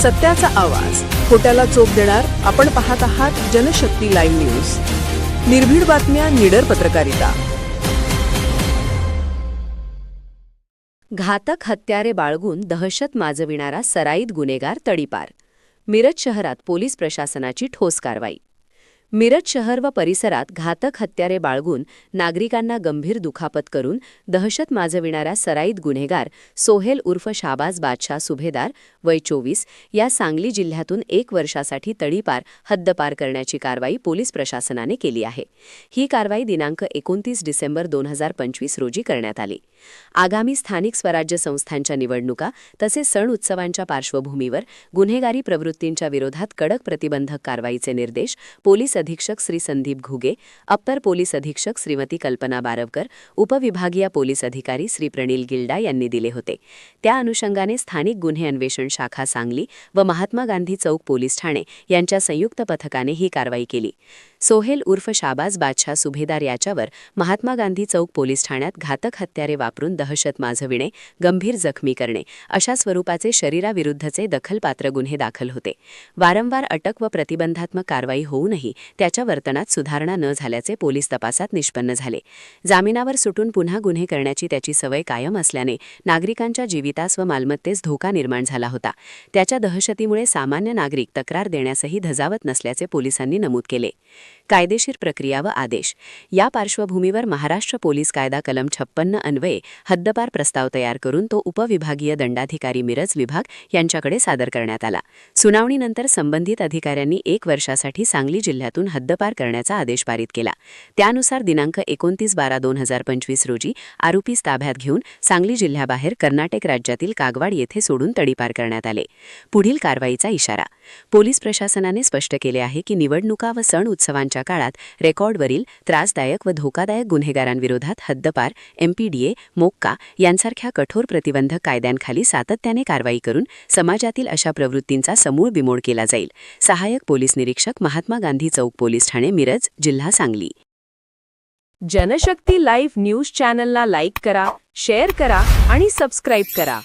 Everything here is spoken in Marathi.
सत्याचा आवाज. खोट्याला चोप देणार आपण पाहत आहात जनशक्ती लाईव्ह न्यूज. निर्भीड बातम्या निडर पत्रकारिता. घातक हत्यारे बाळगून दहशत माजविणारा सराईत गुन्हेगार तडीपार. मिरज शहरात पोलीस प्रशासनाची ठोस कारवाई. मिरज शहर व परिसरात घातक हत्यारे बाळगून नागरिकांना गंभीर दुखापत करून दहशत माजविणाऱ्या सराईत गुन्हेगार सोहेल उर्फ शाबाज बादशाह सुभेदार वय चोवीस या सांगली जिल्ह्यातून एक वर्षासाठी तडीपार हद्दपार करण्याची कारवाई पोलीस प्रशासनाने केली आहे. ही कारवाई दिनांक एकोणतीस डिसेंबर दोन हजार पंचवीस रोजी करण्यात आली. आगामी स्थानिक स्वराज्य संस्थांच्या निवडणुका तसेच सण उत्सवांच्या पार्श्वभूमीवर गुन्हेगारी प्रवृत्तींच्या विरोधात कडक प्रतिबंधक कारवाईचे निर्देश पोलीस अधीक्षक श्री संदीप घुगे अप्पर पोलीस अधीक्षक श्रीमती कल्पना बारवकर उपविभागीय पोलीस अधिकारी श्री प्रणील गिल्डा यांनी दिले होते. त्या अनुषंगाने स्थानिक गुन्हे अन्वेषण शाखा सांगली व महात्मा गांधी चौक पोलीस ठाणे यांच्या संयुक्त पथकाने ही कारवाई केली. सोहेल उर्फ शाबाज बादशाह सुभेदार याच्यावर महात्मा गांधी चौक पोलीस ठाण्यात घातक हत्यारे वापरून दहशत माजविणे गंभीर जखमी करणे अशा स्वरूपाचे शरीराविरुद्धचे दखलपात्र गुन्हे दाखल होते. वारंवार अटक व प्रतिबंधात्मक कारवाई होऊनही त्याच्या वर्तनात सुधारणा न झाल्याचे पोलीस तपासात निष्पन्न झाले. जामिनावर सुटून पुन्हा गुन्हे करण्याची त्याची सवय कायम असल्याने नागरिकांच्या जीवितास व मालमत्तेस धोका निर्माण झाला होता. त्याच्या दहशतीमुळे सामान्य नागरिक तक्रार देण्यासही धजावत नसल्याचे पोलिसांनी नमूद केले. कायदेशीर प्रक्रिया व आदेश. या पार्श्वभूमीवर महाराष्ट्र पोलीस कायदा कलम छप्पन्न अन्वये हद्दपार प्रस्ताव तयार करून तो उपविभागीय दंडाधिकारी मिरज विभाग यांच्याकडे सादर करण्यात आला. सुनावणीनंतर संबंधित अधिकाऱ्यांनी एक वर्षासाठी सांगली जिल्ह्यातून हद्दपार करण्याचा आदेश पारित केला. त्यानुसार दिनांक एकोणतीस बारा दोन हजार पंचवीस रोजी आरोपीस ताब्यात घेऊन सांगली जिल्ह्याबाहेर कर्नाटक राज्यातील कागवाड येथे सोडून तडीपार करण्यात आले. पुढील कारवाईचा इशारा. पोलीस प्रशासनाने स्पष्ट केले आहे की निवडणुका व सण उत्सवांच्या काळात रेकॉर्डवरील त्रासदायक व धोकादायक गुन्हेगारांविरोधात हद्दपार एमपीडीए मोक्का यांसारख्या कठोर प्रतिबंधक कायद्यांखाली सातत्याने कारवाई करून समाजातील अशा प्रवृत्तींचा समूळ बिमोड केला जाईल. सहाय्यक पोलीस निरीक्षक महात्मा गांधी चौक पोलीस ठाणे मिरज जिल्हा सांगली. जनशक्ती लाईव्ह न्यूज चॅनलला लाईक करा शेअर करा आणि सबस्क्राईब करा.